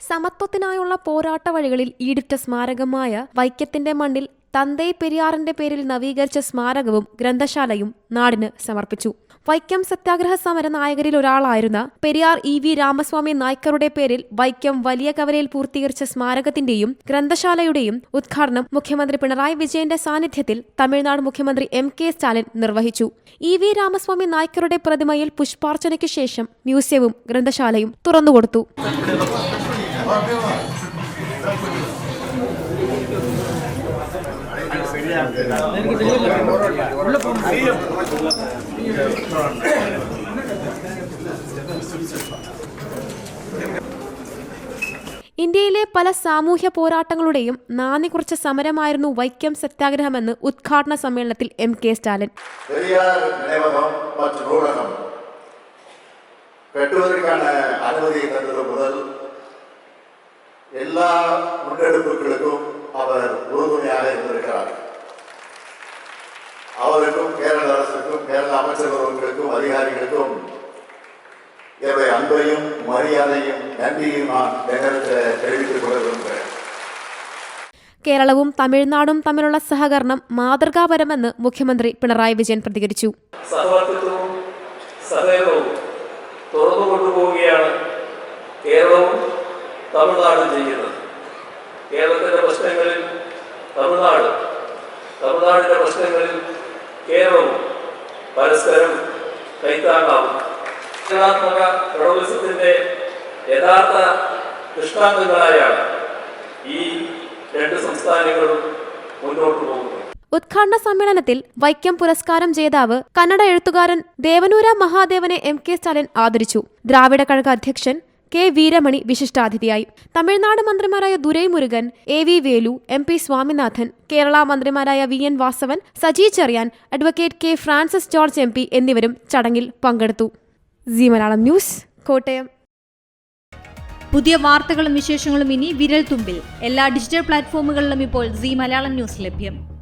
സമത്വത്തിനായുള്ള പോരാട്ട വഴികളിൽ ഈടിറ്റ സ്മാരകമായ വൈക്കത്തിന്റെ മണ്ണിൽ തന്തൈ പെരിയാറിന്റെ പേരിൽ നവീകരിച്ച സ്മാരകവും ഗ്രന്ഥശാലയും നാടിന് സമർപ്പിച്ചു. വൈക്കം സത്യാഗ്രഹ സമര നായകരിൽ ഒരാളായിരുന്ന പെരിയാർ ഇ വി രാമസ്വാമി നായ്ക്കറുടെ പേരിൽ വൈക്കം വലിയ കവലയിൽ പൂർത്തീകരിച്ച സ്മാരകത്തിന്റെയും ഗ്രന്ഥശാലയുടെയും ഉദ്ഘാടനം മുഖ്യമന്ത്രി പിണറായി വിജയന്റെ സാന്നിധ്യത്തിൽ തമിഴ്നാട് മുഖ്യമന്ത്രി എം കെ സ്റ്റാലിൻ നിർവഹിച്ചു. ഇ വി രാമസ്വാമി നായ്ക്കറുടെ പ്രതിമയിൽ പുഷ്പാർച്ചനയ്ക്ക് ശേഷം മ്യൂസിയവും ഗ്രന്ഥശാലയും തുറന്നുകൊടുത്തു. ഇന്ത്യയിലെ പല സാമൂഹ്യ പോരാട്ടങ്ങളുടെയും നാന്ദി കുറച്ച സമരമായിരുന്നു വൈക്കം സത്യാഗ്രഹമെന്ന് ഉദ്ഘാടന സമ്മേളനത്തിൽ എം കെ സ്റ്റാലിൻ. പെട്ടവർക്കാണ് അനുമതി തന്നത് മുതൽ எல்லா முன்னெடுப்புகளுக்கும் அவர் உறுதுணையாக இருந்திருக்கிறார் அவருக்கும் கேரள அரசுக்கும் கேரள அமைச்சர்களுக்கும் அதிகாரிகளுக்கும் இவை அன்பையும் மரியாதையும் நன்றியும் நான் நேரத்தில் தெரிவித்துக் கொள்ள விரும்புகிறேன் കേരളവും തമിഴ്നാടും തമ്മിലുള്ള സഹകരണം മാതൃകാപരമെന്ന് മുഖ്യമന്ത്രി പിണറായി വിജയൻ പ്രതികരിച്ചു സഹവർത്തിത്വവും സഹകരണവും തുറന്നു കൊണ്ടുപോവുകയാണ് കേരളവും തമിഴ്നാടും ചെയ്യുന്നത് കേരളത്തിന്റെ പ്രശ്നങ്ങളിൽ തമിഴ്നാട് തമിഴ്നാടിന്റെ പ്രശ്നങ്ങളിൽ കേരളവും പരസ്പരം കൈത്താങ്ങാവും. ഫെഡറലിസത്തിന്റെ യഥാർത്ഥ ദൃഷ്ടാന്തങ്ങളായാണ് ഈ രണ്ട് സംസ്ഥാനങ്ങളും മുന്നോട്ട് പോകുന്നത്. ഉദ്ഘാടന സമ്മേളനത്തിൽ വൈക്കം പുരസ്കാരം ജേതാവ് കന്നഡ എഴുത്തുകാരൻ ദേവനൂര മഹാദേവനെ എം കെ സ്റ്റാലിൻ ആദരിച്ചു. ദ്രാവിഡ കഴക അധ്യക്ഷൻ കെ വീരമണി വിശിഷ്ടാതിഥിയായി. തമിഴ്നാട് മന്ത്രിമാരായ Durai Murugan A V Velu M P Saminathan Kerala മന്ത്രിമാരായ V N Vasavan Saji Cherian advocate K Francis George M P എന്നിവരും ചടങ്ങിൽ പങ്കെടുത്തു. C Malayalam news Kottayam. പുതിയ വാർത്തകളും വിശേഷങ്ങളും ഇനി വിരൽ തുമ്പിൽ എല്ലാ ഡിജിറ്റൽ പ്ലാറ്റ്ഫോമുകളിലും ഇപ്പോൾ സി മലയാളം ന്യൂസ് ലഭ്യം.